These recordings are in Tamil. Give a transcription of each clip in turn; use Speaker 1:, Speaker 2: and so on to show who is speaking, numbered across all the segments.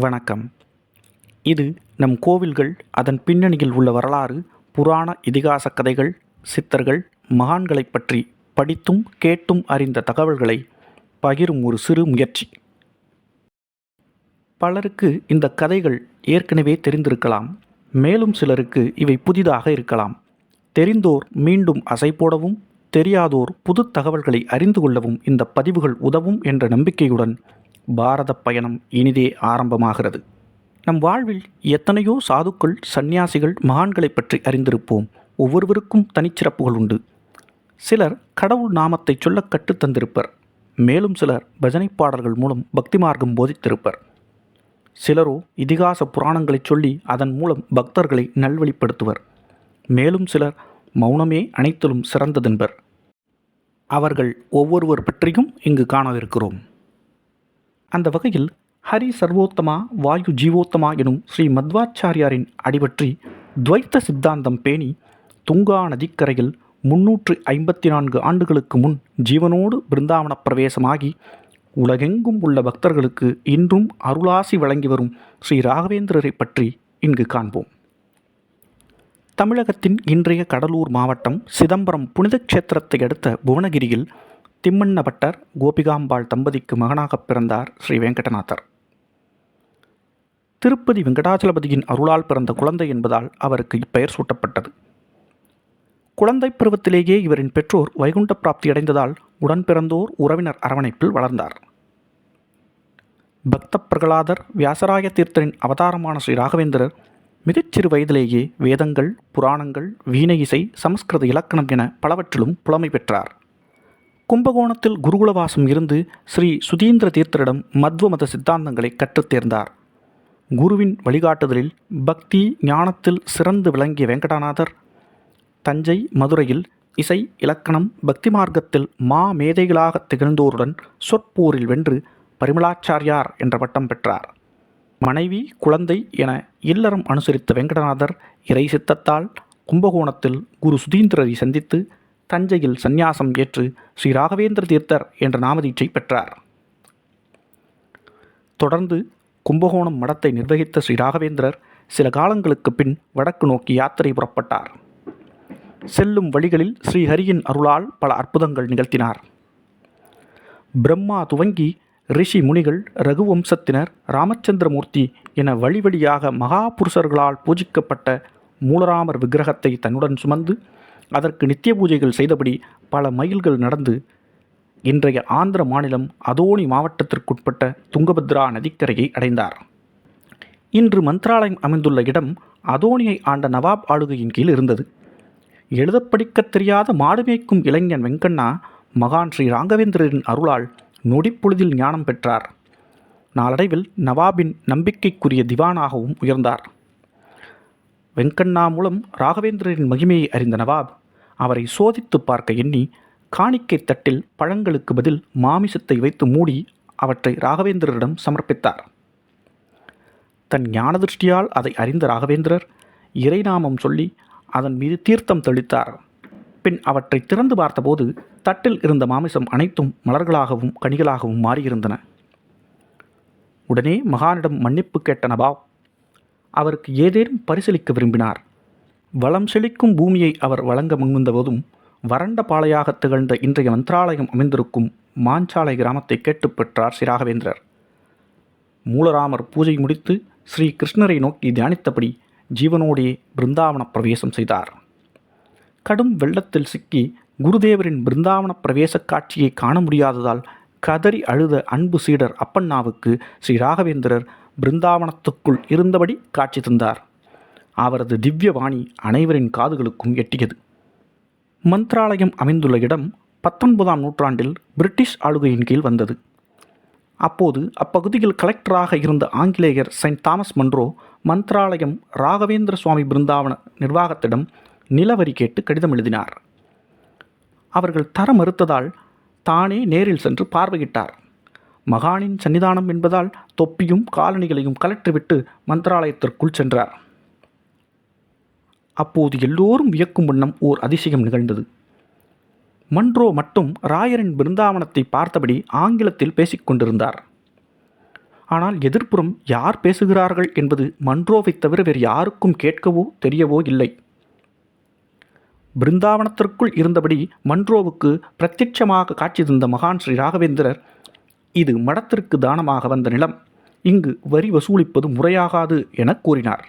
Speaker 1: வணக்கம். இது நம் கோவில்கள் அதன் பின்னணியில் உள்ள வரலாறு புராண இதிகாச கதைகள் சித்தர்கள் மகான்களைப் பற்றி படித்தும் கேட்டும் அறிந்த தகவல்களை பகிரும் ஒரு சிறு முயற்சி. பலருக்கு இந்த கதைகள் ஏற்கனவே தெரிந்திருக்கலாம் மேலும் சிலருக்கு இவை புதிதாக இருக்கலாம். தெரிந்தோர் மீண்டும் அசை போடவும் தெரியாதோர் புது தகவல்களை அறிந்து கொள்ளவும் இந்த பதிவுகள் உதவும் என்ற நம்பிக்கையுடன் பாரத பயணம் இனிதே ஆரம்பமாகிறது. நம் வாழ்வில் எத்தனையோ சாதுக்கள் சந்நியாசிகள் மகான்களைப் பற்றி அறிந்திருப்போம். ஒவ்வொருவருக்கும் தனிச்சிறப்புகள் உண்டு. சிலர் கடவுள் நாமத்தை சொல்ல கற்றுத் தந்திருப்பர். மேலும் சிலர் பஜனை பாடல்கள் மூலம் பக்தி மார்க்கம் போதித்திருப்பர். சிலரோ இதிகாச புராணங்களைச் சொல்லி அதன் மூலம் பக்தர்களை நல்வழிப்படுத்துவர். மேலும் சிலர் மௌனமே அனைத்திலும் சிறந்ததென்பர். அவர்கள் ஒவ்வொருவர் பற்றியும் இங்கு காணவிருக்கிறோம். அந்த வகையில் ஹரி சர்வோத்தமா வாயு ஜீவோத்தமா எனும் ஸ்ரீ மத்வாச்சாரியாரின் அடிபற்றி துவைத்த சித்தாந்தம் பேணி துங்கா நதிக்கரையில் முன்னூற்று ஐம்பத்தி நான்கு ஆண்டுகளுக்கு முன் ஜீவனோடு பிருந்தாவன பிரவேசமாகி உலகெங்கும் உள்ள பக்தர்களுக்கு இன்றும் அருளாசி வழங்கி வரும் ஸ்ரீ ராகவேந்திரரை பற்றி இங்கு காண்போம். தமிழகத்தின் இன்றைய கடலூர் மாவட்டம் சிதம்பரம் புனித கஷேத்திரத்தை அடுத்த புவனகிரியில் திம்மண்ண பட்டர் கோபிகாம்பாள் தம்பதிக்கு மகனாக பிறந்தார் ஸ்ரீ வெங்கடநாதர். திருப்பதி வெங்கடாச்சலபதியின் அருளால் பிறந்த குழந்தை என்பதால் அவருக்கு இப்பெயர் சூட்டப்பட்டது. குழந்தை பருவத்திலேயே இவரின் பெற்றோர் வைகுண்ட பிராப்தி அடைந்ததால் உடன் பிறந்தோர் உறவினர் அரவணைப்பில் வளர்ந்தார். பக்த பிரகலாதர் வியாசராய தீர்த்தரின் அவதாரமான ஸ்ரீ ராகவேந்திரர் மிகச்சிறு வயதிலேயே வேதங்கள் புராணங்கள் வீணை இசை சமஸ்கிருத இலக்கணம் என பலவற்றிலும் புலமை பெற்றார். கும்பகோணத்தில் குருகுலவாசம் இருந்து ஸ்ரீ சுதீந்திர தீர்த்தரிடம் மத்வ மத சித்தாந்தங்களை கற்றுத் தேர்ந்தார். குருவின் வழிகாட்டுதலில் பக்தி ஞானத்தில் சிறந்து விளங்கிய வெங்கடாநாதர் தஞ்சை மதுரையில் இசை இலக்கணம் பக்தி மார்க்கத்தில் மா மேதைகளாக திகழ்ந்தோருடன் சொற்போரில் வென்று பரிமளாச்சாரியார் என்ற பட்டம் பெற்றார். மனைவி குழந்தை என இல்லறம் அனுசரித்த வெங்கடநாதர் இறை சித்தத்தால் கும்பகோணத்தில் குரு சுதீந்திரரை சந்தித்து தஞ்சையில் சந்நியாசம் ஏற்று ஸ்ரீ ராகவேந்திர தீர்த்தர் என்ற நாமதீட்சை பெற்றார். தொடர்ந்து கும்பகோணம் மடத்தை நிர்வகித்த ஸ்ரீ ராகவேந்திரர் சில காலங்களுக்கு பின் வடக்கு நோக்கி யாத்திரை புறப்பட்டார். செல்லும் வழிகளில் ஸ்ரீஹரியின் அருளால் பல அற்புதங்கள் நிகழ்த்தினார். பிரம்மா துவங்கி ரிஷி முனிகள் ரகுவம்சத்தினர் ராமச்சந்திரமூர்த்தி என வழி வழியாக மகாபுருஷர்களால் பூஜிக்கப்பட்ட மூலராமர் விக்கிரகத்தை தன்னுடன் சுமந்து அதற்கு நித்திய பூஜைகள் செய்தபடி பல மைல்கள் நடந்து இன்றைய ஆந்திர மாநிலம் அதோனி மாவட்டத்திற்குட்பட்ட துங்கபத்ரா நதிக்கரையை அடைந்தார். இன்று மந்த்ராலயம் அமைந்துள்ள இடம் அதோனியை ஆண்ட நவாப் ஆளுகையின் கீழ் இருந்தது. எழுதப் படிக்கத் தெரியாத மாடுமேய்க்கும் இளைஞன் வெங்கண்ணா மகான் ஸ்ரீ ராங்கவேந்திரரின் அருளால் நொடிப்பொழுதில் ஞானம் பெற்றார். நாளடைவில் நவாபின் நம்பிக்கைக்குரிய திவானாகவும் உயர்ந்தார். வெங்கண்ணா மூலம் ராகவேந்திரரின் மகிமையை அறிந்த நவாப் அவரை சோதித்து பார்க்க எண்ணி காணிக்கை தட்டில் பழங்களுக்கு பதில் மாமிசத்தை வைத்து மூடி அவற்றை ராகவேந்திரரிடம் சமர்ப்பித்தார். தன் ஞான திருஷ்டியால் அதை அறிந்த ராகவேந்திரர் இறைநாமம் சொல்லி அதன் மீது தீர்த்தம் தெளித்தார். பின் அவற்றை திறந்து பார்த்தபோது தட்டில் இருந்த மாமிசம் அனைத்தும் மலர்களாகவும் கனிகளாகவும் மாறியிருந்தன. உடனே மகானிடம் மன்னிப்பு கேட்ட நவாப் அவருக்கு ஏதேனும் பரிசளிக்க விரும்பினார். வளம் செழிக்கும் பூமியை அவர் வழங்க முன்வந்தபோதும் வறண்ட பாளையாக திகழ்ந்த இன்றைய மந்திராலயம் அமைந்திருக்கும் மாஞ்சாலை கிராமத்தை கேட்டுப் பெற்றார் சிராகவேந்திரர் மூலராமர் பூஜை முடித்து ஸ்ரீ கிருஷ்ணரை நோக்கி தியானித்தபடி ஜீவனோடே பிருந்தாவன பிரவேசம் செய்தார். கடும் வெள்ளத்தில் சிக்கி குருதேவரின் பிருந்தாவன பிரவேச காட்சியை காண முடியாததால் கதறி அழுத அன்பு சீடர் அப்பண்ணாவுக்கு ஸ்ரீ ராகவேந்திரர் பிருந்தாவனத்துக்குள் இருந்தபடி காட்சி தந்தார். அவரது திவ்ய வாணி அனைவரின் காதுகளுக்கும் எட்டியது. மந்த்ராலயம் அமைந்துள்ள இடம் பத்தொன்பதாம் நூற்றாண்டில் பிரிட்டிஷ் ஆளுகையின் கீழ் வந்தது. அப்போது அப்பகுதியில் கலெக்டராக இருந்த ஆங்கிலேயர் saint Thomas Munro Mantralayam Raghavendra Swami Brindavan நிர்வாகத்திடம் நிலவரி கேட்டு கடிதம் எழுதினார். அவர்கள் தர மறுத்ததால் தானே நேரில் சென்று பார்வையிட்டார். மகானின் சன்னிதானம் என்பதால் தொப்பியும் காலணிகளையும் கலற்றிவிட்டு மந்திராலயத்திற்குள் சென்றார். அப்போது எல்லோரும் வியக்கும் வண்ணம் ஓர் அதிசயம் நிகழ்ந்தது. மன்றோ மட்டும் ராயரின் பிருந்தாவனத்தை பார்த்தபடி ஆங்கிலத்தில் பேசிக்கொண்டிருந்தார் ஆனால் எதிர்ப்புறம் யார் பேசுகிறார்கள் என்பது மன்றோவைத் தவிர வேறு யாருக்கும் கேட்கவோ தெரியவோ இல்லை. பிருந்தாவனத்திற்குள் இருந்தபடி மன்றோவுக்கு பிரத்யட்சமாக காட்சி தந்த மகான் ஸ்ரீ ராகவேந்திரர் இது மடத்திற்கு தானமாக வந்த நிலம். இங்கு வரி வசூலிப்பது முறையாகாது என கூறினார்.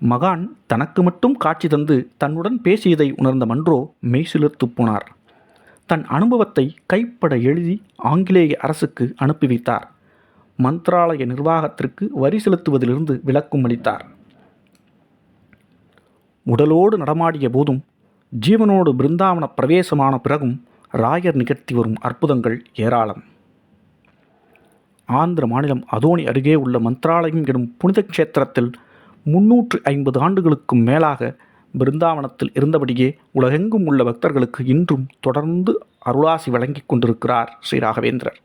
Speaker 1: மகான் தனக்கு மட்டும் காட்சி தந்து தன்னுடன் பேசியதை உணர்ந்த மன்றோ மெய்சிலிர்த்து போனார். தன் அனுபவத்தை கைப்பட எழுதி ஆங்கிலேய அரசுக்கு அனுப்பி வைத்தார். மந்த்ராலய நிர்வாகத்திற்கு வரி செலுத்துவதிலிருந்து விலக்கும் அளித்தார். உடலோடு நடமாடிய போதும் ஜீவனோடு பிருந்தாவன பிரவேசமான பிறகும் ராயர் நிகழ்த்தி வரும் அற்புதங்கள் ஏராளம். ஆந்திர மாநிலம் அதோனி அருகே உள்ள மந்த்ராலயம் எனும் புனித கஷேத்திரத்தில் முன்னூற்று ஐம்பது ஆண்டுகளுக்கும் மேலாக பிருந்தாவனத்தில் இருந்தபடியே உலகெங்கும் உள்ள பக்தர்களுக்கு இன்றும் தொடர்ந்து அருளாசி வழங்கிக் கொண்டிருக்கிறார் ஸ்ரீ ராகவேந்திரர்.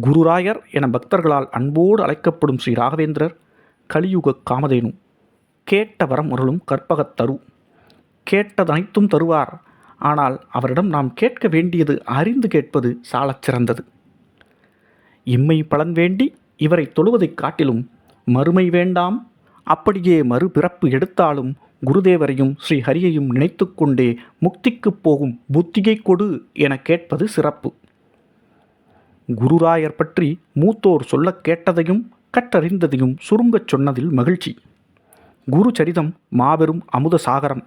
Speaker 1: குருராயர் என பக்தர்களால் அன்போடு அழைக்கப்படும் ஸ்ரீ ராகவேந்திரர் கலியுக காமதேனு கேட்ட வரம் அருளும் கற்பகத் கேட்டதனைத்தும் தருவார். ஆனால் அவரிடம் நாம் கேட்க வேண்டியது அறிந்து கேட்பது சாலச் சிறந்தது. இம்மை பலன் வேண்டி இவரை தொழுவதைக் காட்டிலும் மறுமை வேண்டாம். அப்படியே மறுபிறப்பு எடுத்தாலும் குருதேவரையும் ஸ்ரீ ஹரியையும் நினைத்து கொண்டே முக்திக்குப் போகும் புத்தியை கொடு என கேட்பது சிறப்பு. குருராயர் பற்றி மூத்தோர் சொல்லக் கேட்டதையும் கற்றறிந்ததையும் சுருங்கச் சொன்னதில் மகிழ்ச்சி. குரு சரிதம் மாபெரும் அமுத சாகரம்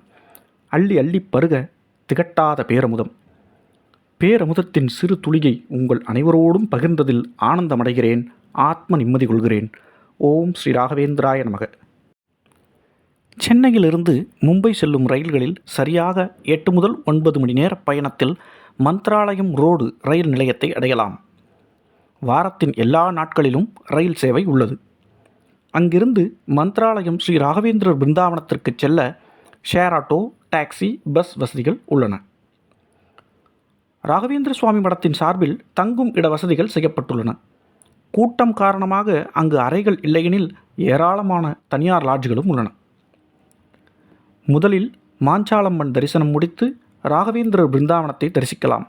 Speaker 1: அள்ளி அள்ளி பருக திகட்டாத பேரமுதம். பேரமுதத்தின் சிறு துளியை உங்கள் அனைவரோடும் பகிர்ந்ததில் ஆனந்தமடைகிறேன் ஆத்ம நிம்மதி கொள்கிறேன். ஓம் ஸ்ரீ ராகவேந்திராய நமக. சென்னையிலிருந்து மும்பை செல்லும் ரயில்களில் சரியாக எட்டு முதல் ஒன்பது மணி நேர பயணத்தில் மந்த்ராலயம் ரோடு ரயில் நிலையத்தை அடையலாம். வாரத்தின் எல்லா நாட்களிலும் ரயில் சேவை உள்ளது. அங்கிருந்து மந்த்ராலயம் ஸ்ரீ ராகவேந்திரர் பிருந்தாவனத்திற்கு செல்ல ஷேர் ஆட்டோ டாக்ஸி பஸ் வசதிகள் உள்ளன. ராகவேந்திர சுவாமி மடத்தின் சார்பில் தங்கும் இட வசதிகள் செய்யப்பட்டுள்ளன. கூட்டம் காரணமாக அங்கு அறைகள் இல்லையெனில் ஏராளமான தனியார் லாட்ஜுகளும் உள்ளன. முதலில் மாஞ்சாலம்மன் தரிசனம் முடித்து ராகவேந்திர பிருந்தாவனத்தை தரிசிக்கலாம்.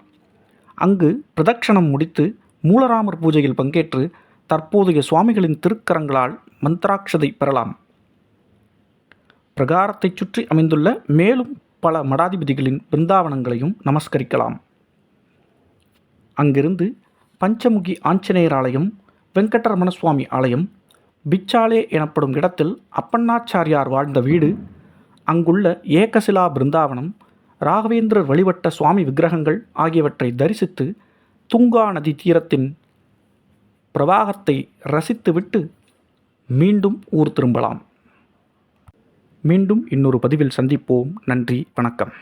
Speaker 1: அங்கு பிரதட்சணம் முடித்து மூலராமர் பூஜையில் பங்கேற்று தற்போதைய சுவாமிகளின் திருக்கரங்களால் மந்திராட்சதை பெறலாம். பிரகாரத்தைச் சுற்றி அமைந்துள்ள மேலும் பல மடாதிபதிகளின் பிருந்தாவனங்களையும் நமஸ்கரிக்கலாம். அங்கிருந்து பஞ்சமுகி ஆஞ்சநேயர் ஆலயம் வெங்கடரமண சுவாமி ஆலயம் பிச்சாலே எனப்படும் இடத்தில் அப்பண்ணாச்சாரியார் வாழ்ந்த வீடு அங்குள்ள ஏகசிலா பிருந்தாவனம் ராகவேந்திரர் வழிபட்ட சுவாமி விக்கிரகங்கள் ஆகியவற்றை தரிசித்து துங்கா நதி தீரத்தின் பிரவாகத்தை ரசித்துவிட்டு மீண்டும் ஊர் திரும்பலாம். மீண்டும் இன்னொரு பதிவில் சந்திப்போம். நன்றி வணக்கம்.